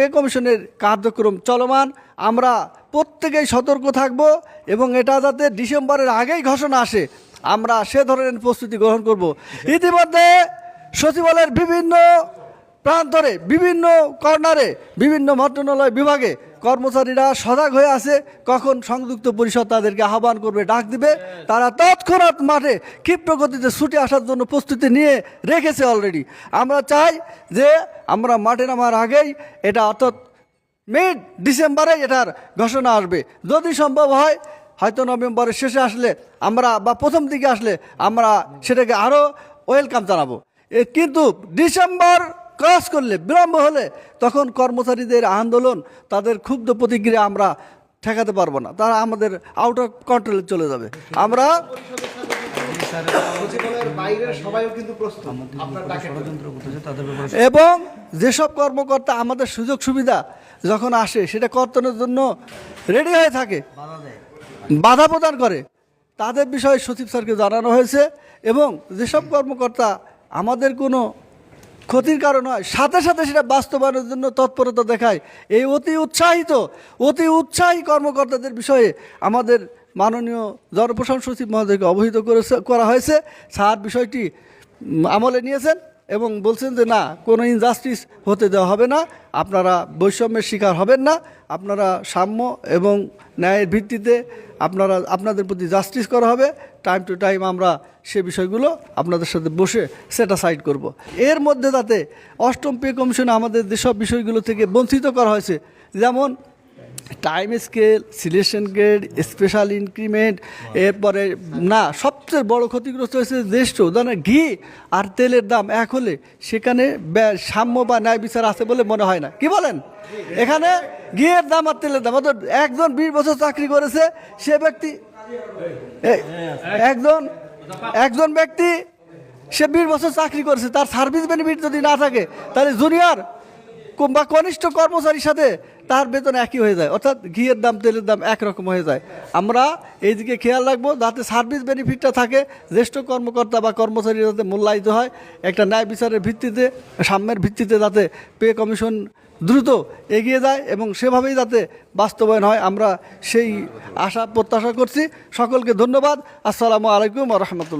Pay কমিশনের কার্যক্রম চলমান। আমরা প্রত্যেকেই সতর্ক থাকব এবং এটা যাতে ডিসেম্বরের আগেই ঘোষণা আসে, আমরা সে ধরনের প্রস্তুতি গ্রহণ করব। ইতিমধ্যে সচিবালয়ের বিভিন্ন প্রান্তরে বিভিন্ন কর্নারে, বিভিন্ন মন্ত্রণালয় বিভাগে কর্মচারীরা সজাগ হয়ে আছে। কখন সংযুক্ত পরিষদ তাদেরকে আহ্বান করবে, ডাক দিবে, তারা তৎক্ষণাৎ মাঠে ক্ষিপ্র গতিতে ছুটে আসার জন্য প্রস্তুতি নিয়ে রেখেছে অলরেডি আমরা চাই যে আমরা মাঠে নামার আগেই এটা অর্থাৎ মিড ডিসেম্বরে এটার ঘোষণা আসবে। যদি সম্ভব হয়, হয়তো নভেম্বরের শেষে আসলে আমরা বা প্রথম দিকে আসলে আমরা সেটাকে আরও ওয়েলকাম জানাব। কিন্তু ডিসেম্বর ক্রস করলে, বিলম্ব হলে তখন কর্মচারীদের আন্দোলন, তাদের ক্ষুব্ধ প্রতিক্রিয়া আমরা ঠেকাতে পারব না। তারা আমাদের আউট অফ কন্ট্রোলে চলে যাবে। আমরা এবং যেসব কর্মকর্তা আমাদের সুযোগ সুবিধা যখন আসে, সেটা কর্তনের জন্য রেডি হয়ে থাকে, বাধা প্রদান করে। তাদের বিষয়ে সচিব স্যারকে জানানো হয়েছে এবং যেসব কর্মকর্তা আমাদের কোনো ক্ষতির কারণ হয়। সাথে সাথে সেটা বাস্তবায়নের জন্য তৎপরতা দেখায়। এই অতি উৎসাহিত, অতি উৎসাহী কর্মকর্তাদের বিষয়ে আমাদের মাননীয় জনপ্রশাসন সচিব মহোদয়কে অবহিত করেছে, করা হয়েছে। স্যার বিষয়টি আমলে নিয়েছেন। এবং বলছেন যে, না, কোনো ইনজাস্টিস হতে দেওয়া হবে না। আপনারা বৈষম্যের শিকার হবেন না। আপনারা সাম্য এবং ন্যায়ের ভিত্তিতে আপনারা, আপনাদের প্রতি জাস্টিস করা হবে। টাইম টু টাইম আমরা সে বিষয়গুলো আপনাদের সাথে বসে সেটা সাইড করব। এর মধ্যে তাতে অষ্টম পে কমিশনে আমাদের যেসব বিষয়গুলো থেকে বঞ্চিত করা হয়েছে, যেমন time scale selection grade special increment এরপরে না সবচেয়ে বড় ক্ষতিগ্রস্ত হয়েছে জ্যেষ্ঠ উদাহরণ ঘি আর তেলের দাম এক হলে সেখানে ব্যয়- সাম্য বা ন্যায় বিচার আছে বলে মনে হয় না। কি বলেন? এখানে ঘিয়ের দাম আর তেলের দাম অর্থাৎ একজন বিশ বছর চাকরি করেছে সে ব্যক্তি একজন একজন ব্যক্তি সে বিশ বছর চাকরি করেছে তার সার্ভিস বেনিফিট যদি না থাকে তাহলে জুনিয়র বা কনিষ্ঠ কর্মচারীর সাথে তার বেতন একই হয়ে যায়। অর্থাৎ ঘিয়ের দাম, তেলের দাম একরকম হয়ে যায়। আমরা এই দিকে খেয়াল রাখব, যাতে সার্ভিস বেনিফিটটা থাকে, জ্যেষ্ঠ কর্মকর্তা বা কর্মচারী যাতে মূল্যায়িত হয়। একটা ন্যায় বিচারের ভিত্তিতে, সাম্যের ভিত্তিতে যাতে পে কমিশন দ্রুত এগিয়ে যায় এবং সেভাবেই যাতে বাস্তবায়ন হয়। আমরা সেই আশা প্রত্যাশা করছি। সকলকে ধন্যবাদ। আসসালামু আলাইকুম রহমতুল্লাহ।